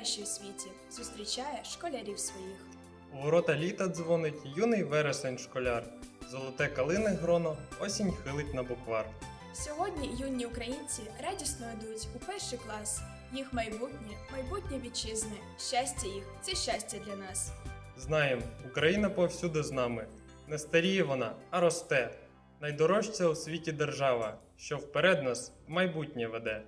найкращий у світі. Зустрічає школярів своїх. У ворота літа дзвонить юний вересень школяр. Золоте калине гроно, осінь хилить на буквар. Сьогодні юні українці радісно йдуть у перший клас. Їх майбутнє, майбутнє вітчизни. Щастя їх це щастя для нас. Знаєм, Україна повсюди з нами. Не старіє вона, а росте. Найдорожча у світі держава, що вперед нас в майбутнє веде.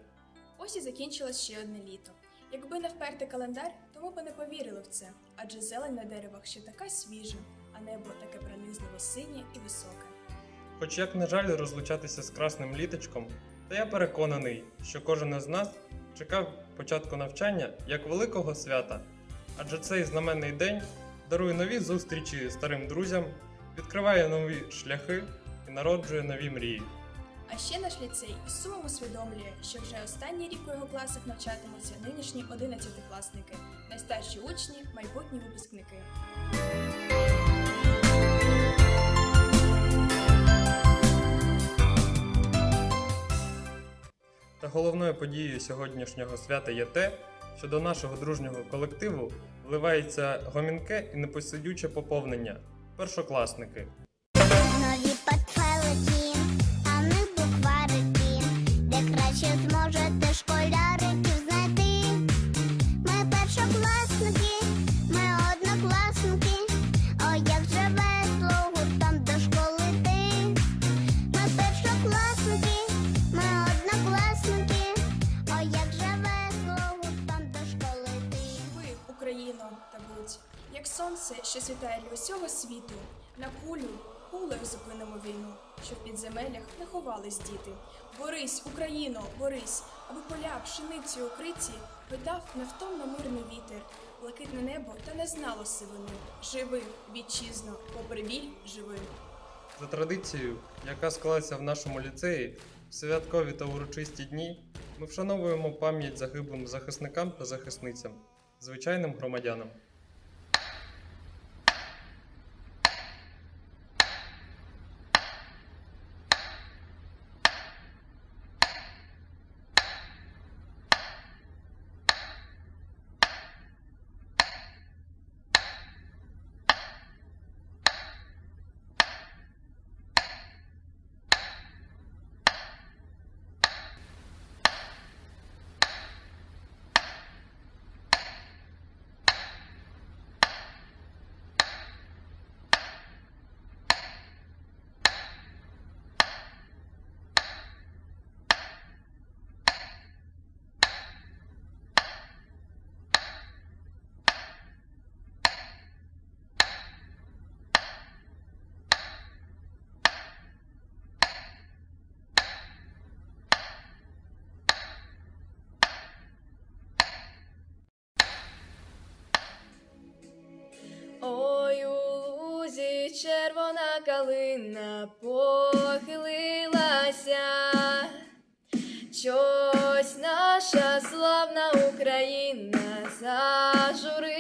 Ось і закінчилось ще одне літо. Якби не вперти календар, то ми б не повірили в це, адже зелень на деревах ще така свіжа, а небо таке пронизливо синє і високе. Хоч як не жаль розлучатися з красним літочком, та я переконаний, що кожен із нас чекав початку навчання як великого свята. Адже цей знаменний день дарує нові зустрічі старим друзям, відкриває нові шляхи і народжує нові мрії. А ще наш ліцей із сумом усвідомлює, що вже останній рік у його класах навчатимуться нинішні одинадцятикласники, найстарші учні, майбутні випускники. Та головною подією сьогоднішнього свята є те, що до нашого дружнього колективу вливається гомінке і непосидюче поповнення першокласники. Сонце, що світає для усього світу, на кулю, кулею зупинимо війну, щоб в підземеллях не ховались діти. Борись, Україно, борись, аби поля пшеницю укриті, видав невтомно мирний вітер, блакитне небо та не знало сивини. Живи, вітчизно, попри біль, живи. За традицією, яка склалася в нашому ліцеї, в святкові та урочисті дні, ми вшановуємо пам'ять загиблим захисникам та захисницям, звичайним громадянам. Калина похилилася, Чось наша славна Україна зажурилася,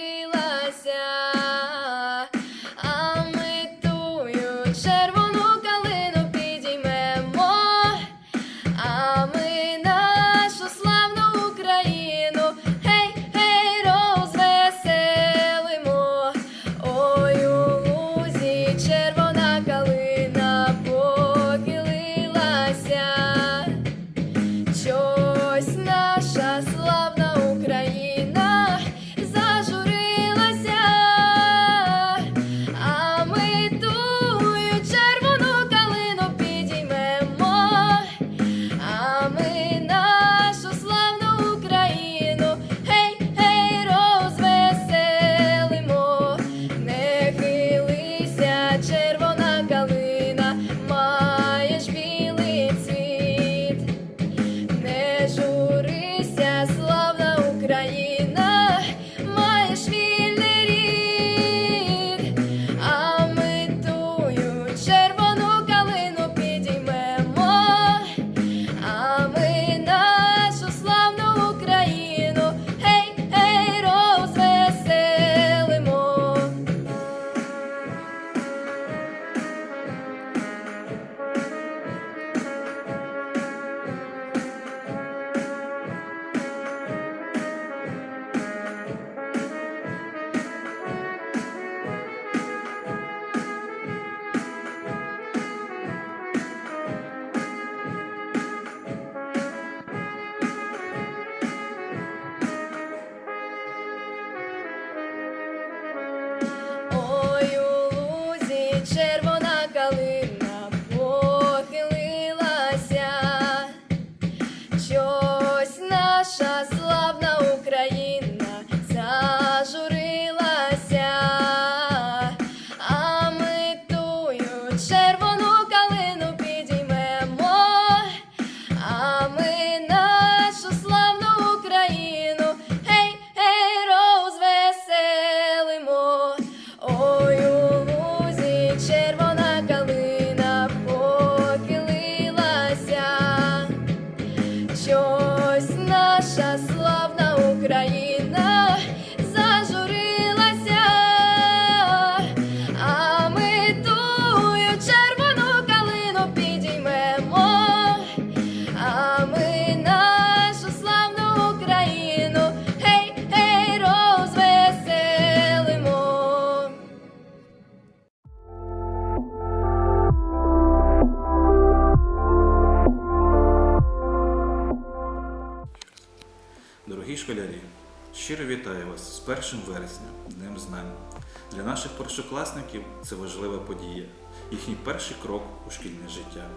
наших першокласників це важлива подія, їхній перший крок у шкільне життя.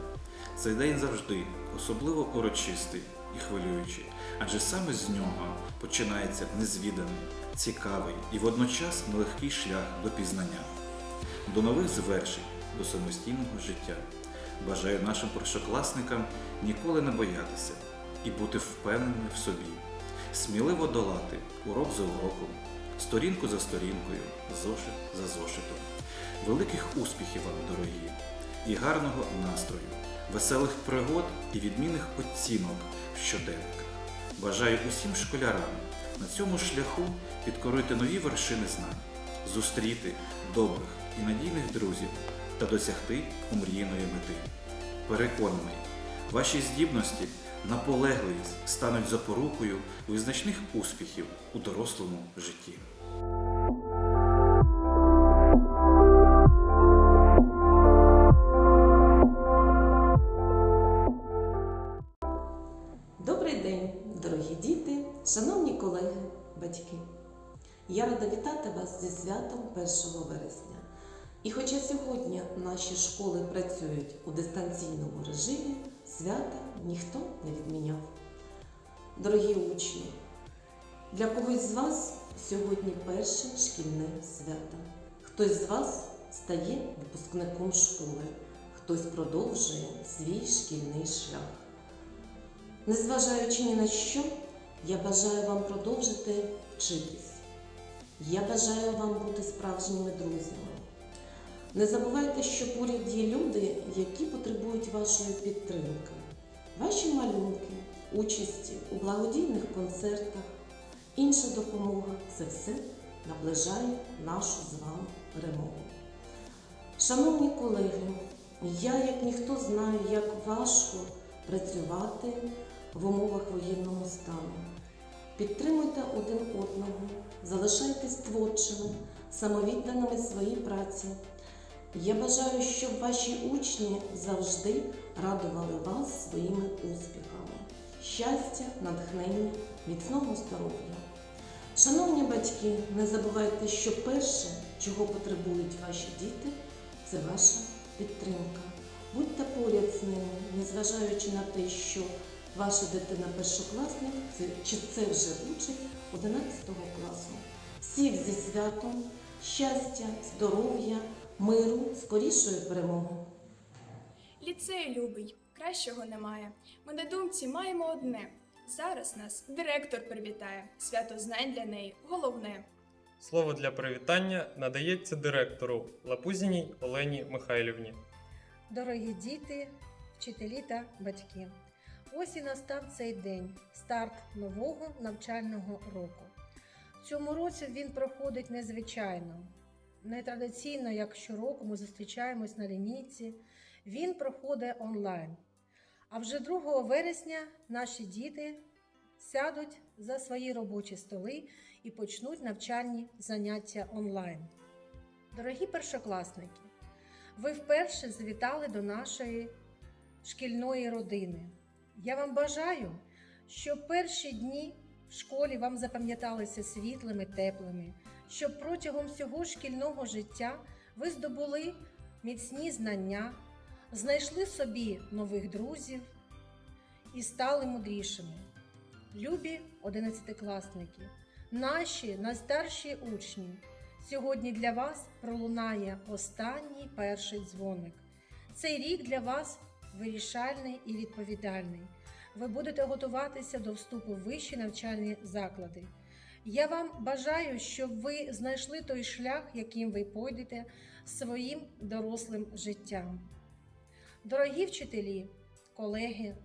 Цей день завжди особливо урочистий і хвилюючий, адже саме з нього починається незвіданий, цікавий і водночас нелегкий шлях до пізнання, до нових звершень, до самостійного життя. Бажаю нашим першокласникам ніколи не боятися і бути впевненими в собі сміливо долати урок за уроком, сторінку за сторінкою, зошит за зошитом. Великих успіхів вам, дорогі, і гарного настрою, веселих пригод і відмінних оцінок в щоденниках. Бажаю усім школярам на цьому шляху підкорити нові вершини знань, зустріти добрих і надійних друзів та досягти омріяної мети. Переконаний, ваші здібності, наполегливість стануть запорукою визначних успіхів у дорослому житті. Добрий день, дорогі діти, шановні колеги, батьки. Я рада вітати вас зі святом 1 вересня. І хоча сьогодні наші школи працюють у дистанційному режимі, свята ніхто не відміняв. Дорогі учні, для когось з вас сьогодні перше шкільне свято. Хтось з вас стає випускником школи, хтось продовжує свій шкільний шлях. Незважаючи ні на що, я бажаю вам продовжити вчитись. Я бажаю вам бути справжніми друзями. Не забувайте, що поряд є люди, які потребують вашої підтримки, ваші малюнки, участі у благодійних концертах, інша допомога це все наближає нашу з вами перемогу. Шановні колеги, я як ніхто знаю, як важко працювати в умовах воєнного стану. Підтримуйте один одного, залишайтесь творчими, самовідданими своїй праці. Я бажаю, щоб ваші учні завжди радували вас своїми успіхами. Щастя, натхнення, міцного здоров'я. Шановні батьки, не забувайте, що перше, чого потребують ваші діти, це ваша підтримка. Будьте поряд з ними, незважаючи на те, що ваша дитина першокласник це, чи це вже учень 11 класу. Всіх зі святом, щастя, здоров'я, миру, скорішої перемоги. Ліцей любий, кращого немає. Ми на думці маємо одне. Зараз нас директор привітає. Свято знань для неї головне. Слово для привітання надається директору Лапузіній Олені Михайлівні. Дорогі діти, вчителі та батьки, ось і настав цей день старт нового навчального року. В цьому році він проходить незвичайно. Нетрадиційно, як щороку, ми зустрічаємось на лінійці. Він проходить онлайн. А вже 2 вересня наші діти сядуть за свої робочі столи і почнуть навчальні заняття онлайн. Дорогі першокласники, ви вперше завітали до нашої шкільної родини. Я вам бажаю, щоб перші дні в школі вам запам'яталися світлими, теплими, щоб протягом всього шкільного життя ви здобули міцні знання, знайшли собі нових друзів і стали мудрішими. Любі одинадцятикласники, наші найстарші учні. Сьогодні для вас пролунає останній перший дзвоник. Цей рік для вас вирішальний і відповідальний. Ви будете готуватися до вступу в вищі навчальні заклади. Я вам бажаю, щоб ви знайшли той шлях, яким ви пойдете своїм дорослим життям. Дорогі вчителі, колеги,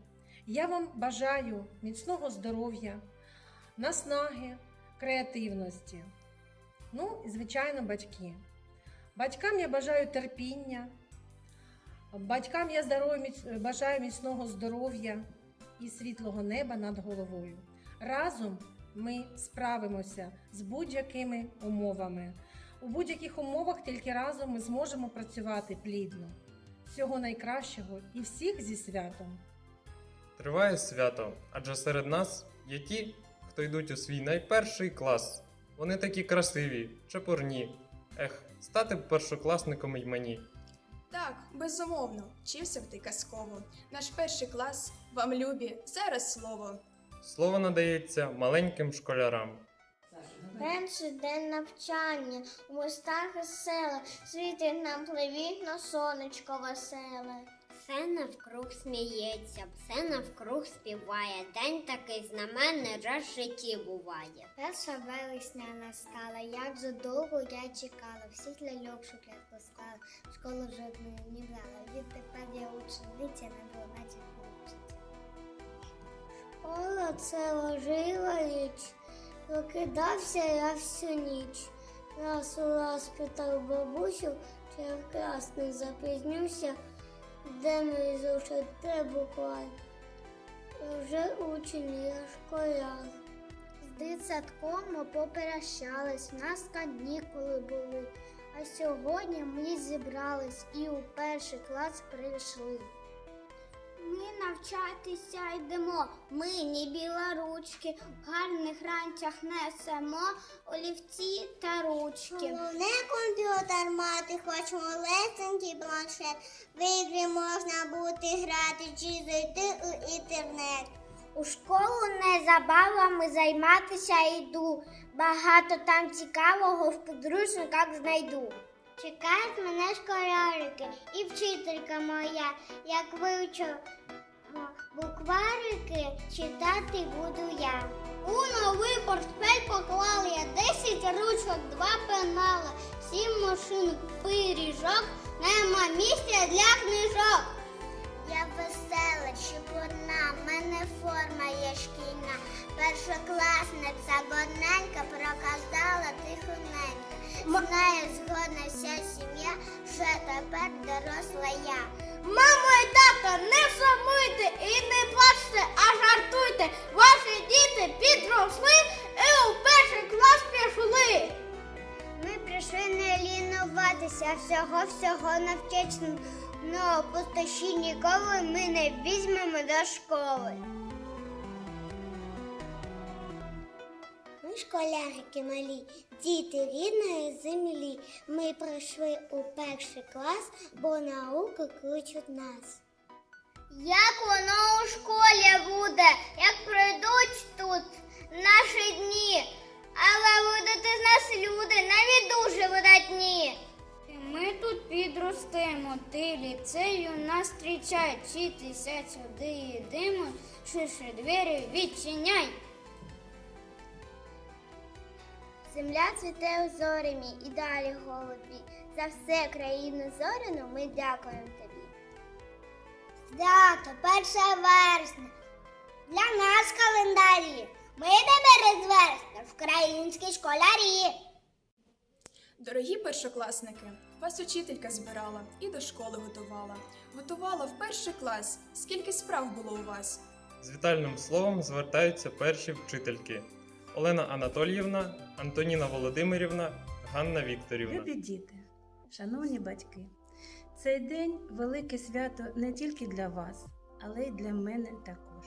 я вам бажаю міцного здоров'я, наснаги, креативності. Ну, і звичайно, батьки. Батькам я бажаю терпіння, батькам я бажаю міцного здоров'я і світлого неба над головою. Разом ми справимося з будь-якими умовами. У будь-яких умовах тільки разом ми зможемо працювати плідно. Всього найкращого і всіх зі святом! Триває свято, адже серед нас є ті, хто йдуть у свій найперший клас. Вони такі красиві, чепурні. Ех, стати б першокласником й мені. Так, безумовно, вчився б ти казково. Наш перший клас вам любі, зараз слово. Слово надається маленьким школярам. Перший день навчання у мостах і селах світить нам плевітно сонечко веселе. Все навкруг сміється, все навкруг співає. День такий знаменний раз в житті буває. Перша вересня настала, як же довго я чекала, всіх ляльок шукет пускала, в школу жодної не брала. Відтепер я учениця на 12 вчиться. Школа це ложила річ, прокидався я всю ніч. Раз у раз питав бабусю, чи я вкрас запізнюся, де мій зошит, де букваль. Я вже учень, я школяр. З дитсадком ми попрощались, в нас канікули були. А сьогодні ми зібрались і у перший клас прийшли. Ми навчатися йдемо, ми не білоручки, в гарних ранцях несемо олівці та ручки. Головне комп'ютер мати, хоч малесенький планшет. В ігрі можна бути грати чи зайти у інтернет. У школу незабавами займатися йду. Багато там цікавого в підручниках знайду. Чекають мене школярики і вчителька моя, як вивчу букварики, читати буду я. У новий портфель поклала я 10 ручок, два пенали, сім машин, пиріжок, нема місця для книжок. Я весела, чепурна, мене форма є шкільна. Першокласниця годненька проказала тихоненько. Знає згодна вся сім'я, що тепер доросла я. Мамо і тато, не сумуйте і не плачте, а жартуйте. Ваші діти підросли і у перший клас пішли. Ми прийшли не лінуватися, всього всього навчитися. Ну, пустощі ніколи ми не візьмемо до школи. Ми школярики малі, діти рідної землі. Ми прийшли у перший клас, бо науки кличуть нас. Як воно у школі буде, як пройдуть тут наші дні, але будете з нас люди, навіть дуже видатні. Ми тут підростемо, ти ліцею нас зустрічай, вчитися сюди йдемо, ширше двері відчиняй. Земля цвіте у зоремі і далі голубі. За все країну зоряну ми дякуємо тобі. Свято, 1 вересня. Для нас календарі. Ми із вересня, українські школярі. Дорогі першокласники, вас учителька збирала і до школи готувала. Готувала в перший клас. Скільки справ було у вас? З вітальним словом звертаються перші вчительки: Олена Анатоліївна, Антоніна Володимирівна, Ганна Вікторівна. Любі діти, шановні батьки, цей день велике свято не тільки для вас, але й для мене також.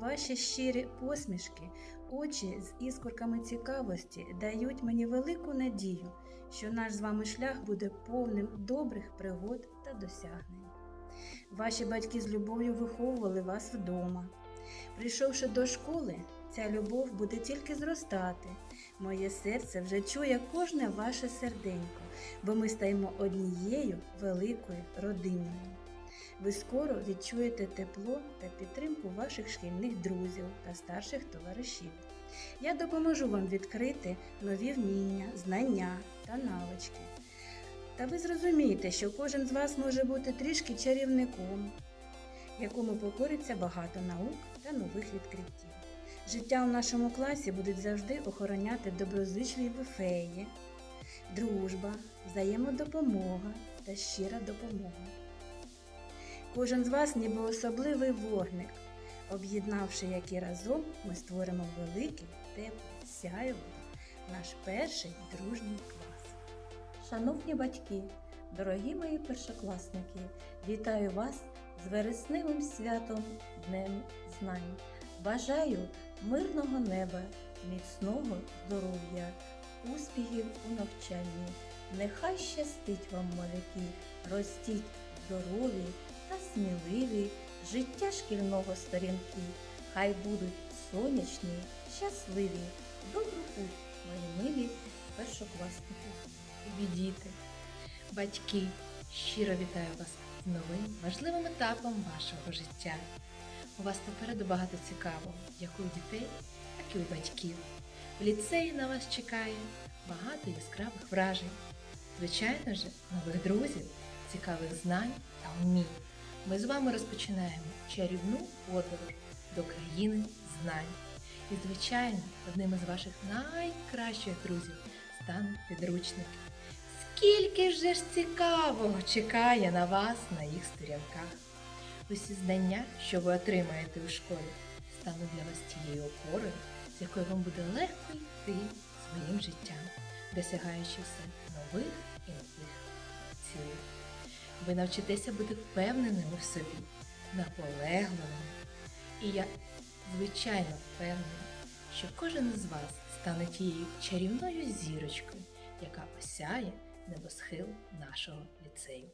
Ваші щирі посмішки, очі з іскорками цікавості дають мені велику надію, що наш з вами шлях буде повним добрих пригод та досягнень. Ваші батьки з любов'ю виховували вас вдома. Прийшовши до школи, ця любов буде тільки зростати. Моє серце вже чує кожне ваше серденько, бо ми стаємо однією великою родиною. Ви скоро відчуєте тепло та підтримку ваших шкільних друзів та старших товаришів. Я допоможу вам відкрити нові вміння, знання та навички. Та ви зрозумієте, що кожен з вас може бути трішки чарівником, якому покориться багато наук та нових відкриттів. Життя у нашому класі будуть завжди охороняти доброзичливі феї, дружба, взаємодопомога та щира допомога. Кожен з вас ніби особливий вогник, об'єднавши які разом, ми створимо великий, теплий, сяйвий наш перший дружній клас. Шановні батьки, дорогі мої першокласники, вітаю вас з вересневим святом Днем Знань. Бажаю мирного неба, міцного здоров'я, успіхів у навчанні. Нехай щастить вам, малюки, ростіть здорові та сміливі, життя шкільного сторінки. Хай будуть сонячні, щасливі, добру путь, мої милі першокласники. Любі діти, батьки, щиро вітаю вас з новим важливим етапом вашого життя. У вас попереду багато цікавого, як у дітей, так і у батьків. В ліцеї на вас чекає багато яскравих вражень. Звичайно ж, нових друзів, цікавих знань та умінь. Ми з вами розпочинаємо чарівну подорож до країни знань. І, звичайно, одним із ваших найкращих друзів стануть підручники. Скільки ж ж цікавого чекає на вас на їх сторінках. Усі знання, що ви отримаєте у школі, стануть для вас тією опорою, з якою вам буде легко йти своїм життям, досягаючи все нових і нових цілей. Ви навчитеся бути впевненими в собі, наполегливими. І я, звичайно, впевнена, що кожен із вас стане тією чарівною зірочкою, яка осяє небосхил нашого ліцею.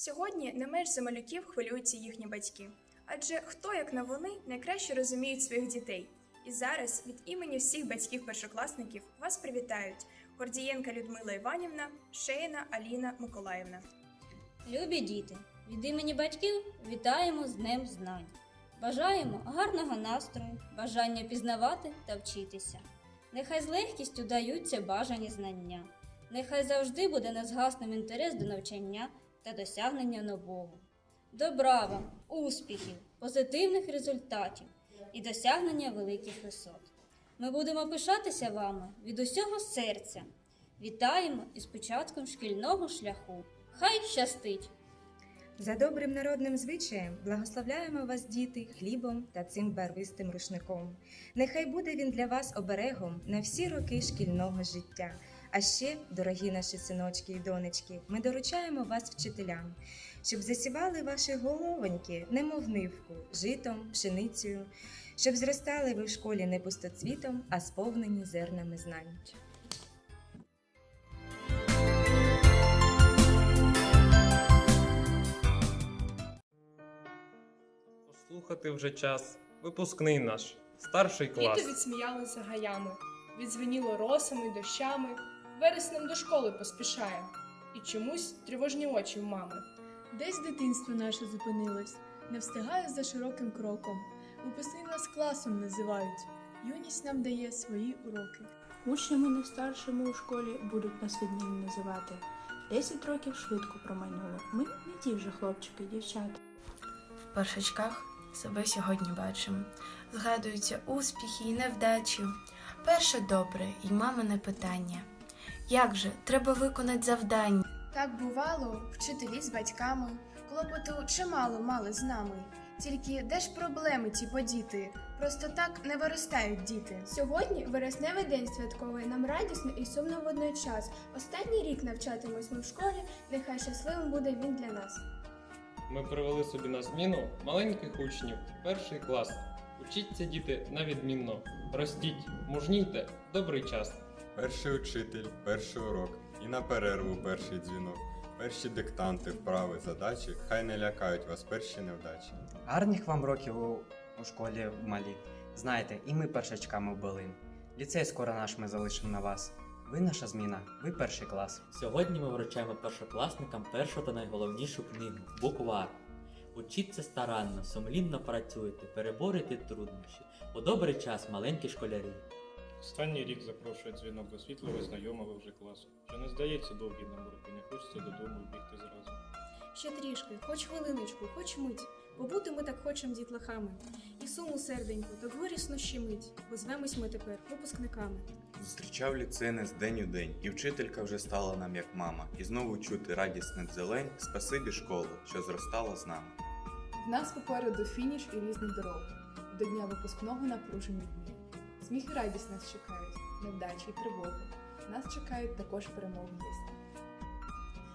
Сьогодні не менш за малюків хвилюються їхні батьки. Адже хто, як не вони, найкраще розуміють своїх дітей. І зараз від імені всіх батьків-першокласників вас привітають Гордієнка Людмила Іванівна, Шейна Аліна Миколаївна. Любі діти, від імені батьків вітаємо з Днем Знань. Бажаємо гарного настрою, бажання пізнавати та вчитися. Нехай з легкістю даються бажані знання. Нехай завжди буде незгасним інтерес до навчання та досягнення нового. Добра вам, успіхів, позитивних результатів і досягнення великих висот. Ми будемо пишатися вами від усього серця. Вітаємо із початком шкільного шляху. Хай щастить! За добрим народним звичаєм благословляємо вас, діти, хлібом та цим барвистим рушником. Нехай буде він для вас оберегом на всі роки шкільного життя. А ще, дорогі наші синочки і донечки, ми доручаємо вас вчителям, щоб засівали ваші головоньки, немов нивку, житом, пшеницею, щоб зростали ви в школі не пустоцвітом, а сповнені зернами знань. Послухати вже час. Випускний наш, старший клас. Діти відсміялися гаями, відзвеніло росами дощами, вереснем до школи поспішає, і чомусь тривожні очі в мами. Десь дитинство наше зупинилось, не встигає за широким кроком. Випускний нас класом називають. Юність нам дає свої уроки. Учнями найстаршими у школі будуть нас віднині називати. Десять років швидко промайнуло. Ми не ті вже хлопчики, дівчата. В першачках себе сьогодні бачимо. Згадуються успіхи і невдачі. Перше добре і мамине питання. Як же, треба виконати завдання? Так бувало, вчителі з батьками, клопоту чимало мали з нами. Тільки де ж проблеми ті подіти? Просто так не виростають діти. Сьогодні вересневий день святковий, нам радісно і сумно водночас. Останній рік навчатимось ми в школі, нехай щасливим буде він для нас. Ми привели собі на зміну маленьких учнів, перший клас. Учіться, діти, на відмінно. Ростіть, мужнійте, добрий час. Перший учитель, перший урок і на перерву перший дзвінок. Перші диктанти, вправи, задачі, хай не лякають вас перші невдачі. Гарних вам років у, у школі малі. Знаєте, і ми першачками були. Ліцей скоро наш ми залишимо на вас. Ви наша зміна, ви перший клас. Сьогодні ми вручаємо першокласникам першу та найголовнішу книгу буквар. Учіться старанно, сумлінно працюйте, переборюйте труднощі. У добрий час маленькі школярі. Останній рік запрошує дзвінок до світлого знайомого вже класу. Вже не здається довгий нам роки, не хочеться додому бігти зразу. Ще трішки, хоч хвилиночку, хоч мить. Побути ми так хочем дітлахами. І суму серденько, так горісно щемить, бо звемось ми тепер випускниками. Зустрічав ліцинес день у день, і вчителька вже стала нам як мама, і знову чути радісне дзелень, спасибі школу, що зростала з нами. В нас попереду фініш і різних дорог. До дня випускного напружені дні. Сміх і радість нас чекають, невдачі і тривоги. Нас чекають також перемоги десь.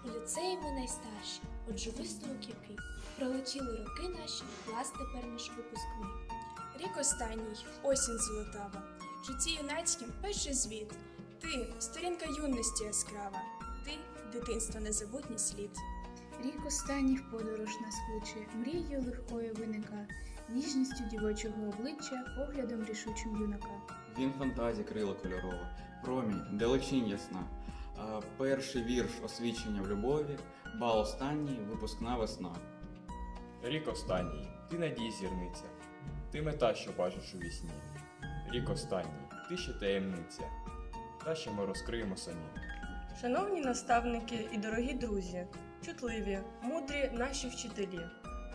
У ліцеї ми найстарші, отже висновок який. Пролетіли роки наші, клас тепер наш випускний. Рік останній, осінь золотава, в житті юнацьким перший звіт. Ти сторінка юності яскрава, ти дитинства незабутній слід. Рік останній в подорож нас кличе, мрією легкою виника, ніжністю дівочого обличчя, поглядом рішучим юнака. Він фантазія крила кольорова, промінь, далечінь ясна. Перший вірш освічення в любові, бал останній, випускна весна. Рік останній, ти надій зірниця, ти мета, що бачиш у вісні. Рік останній, ти ще таємниця, та що ми розкриємо самі. Шановні наставники і дорогі друзі, чутливі, мудрі наші вчителі.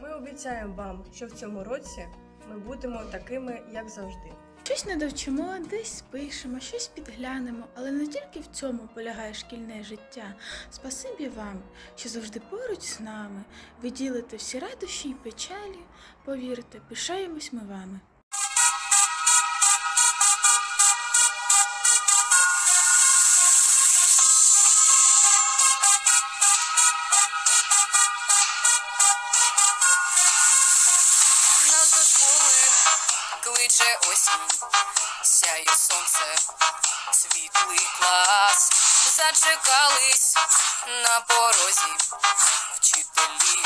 Ми обіцяємо вам, що в цьому році ми будемо такими, як завжди. Щось не довчимо, десь спишемо, щось підглянемо, але не тільки в цьому полягає шкільне життя. Спасибі вам, що завжди поруч з нами. Ви ділите всі радощі й печалі. Повірте, пишаємось ми вами. Кличе осінь, сяє сонце, світлий клас. Зачекались на порозі вчителі,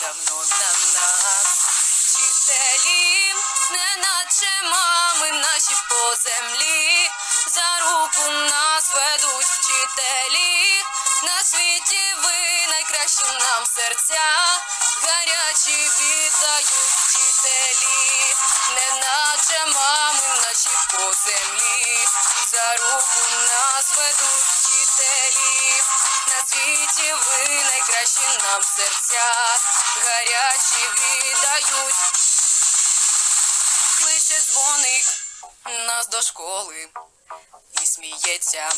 давно на нас. Вчителі, неначе мами наші по землі, за руку нас ведуть вчителі. На світі ви найкращі нам серця, гарячі віддають вчителі, неначе мами наші по землі, за руку нас ведуть вчителі, на світі ви найкращі нам серця, гарячі віддають, кличе дзвоник нас до школи і сміється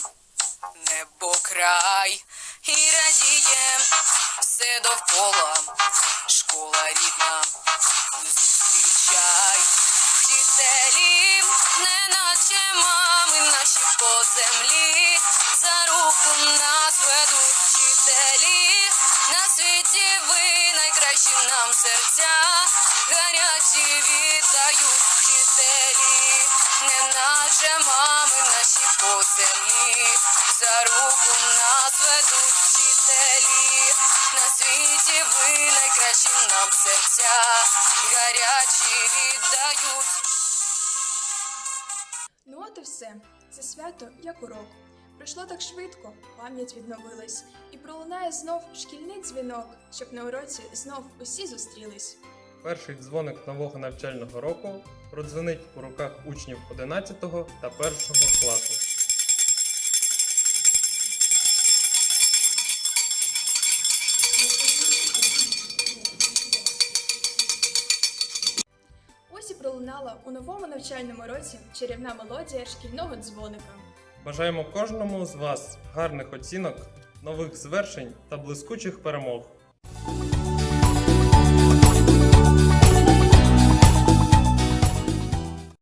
небо край і радіє. Все довкола, школа рідна, зустрічай вчителі, неначе мами наші по землі, за руку нас ведуть вчителі, на світі ви найкращі нам серця, гарячі віддають вчителі, неначе мами наші по землі, за руку нас ведуть вчителі, на світі ви найкращі нам серця, гарячі віддають. Ну от і все. Це свято як урок. Пройшло так швидко, пам'ять відновилась, і пролунає знов шкільний дзвінок, щоб на уроці знов усі зустрілись. Перший дзвоник нового навчального року продзвонить у руках учнів 11 та 1 класу. Ось і пролунала у новому навчальному році чарівна мелодія шкільного дзвоника. Бажаємо кожному з вас гарних оцінок, нових звершень та блискучих перемог.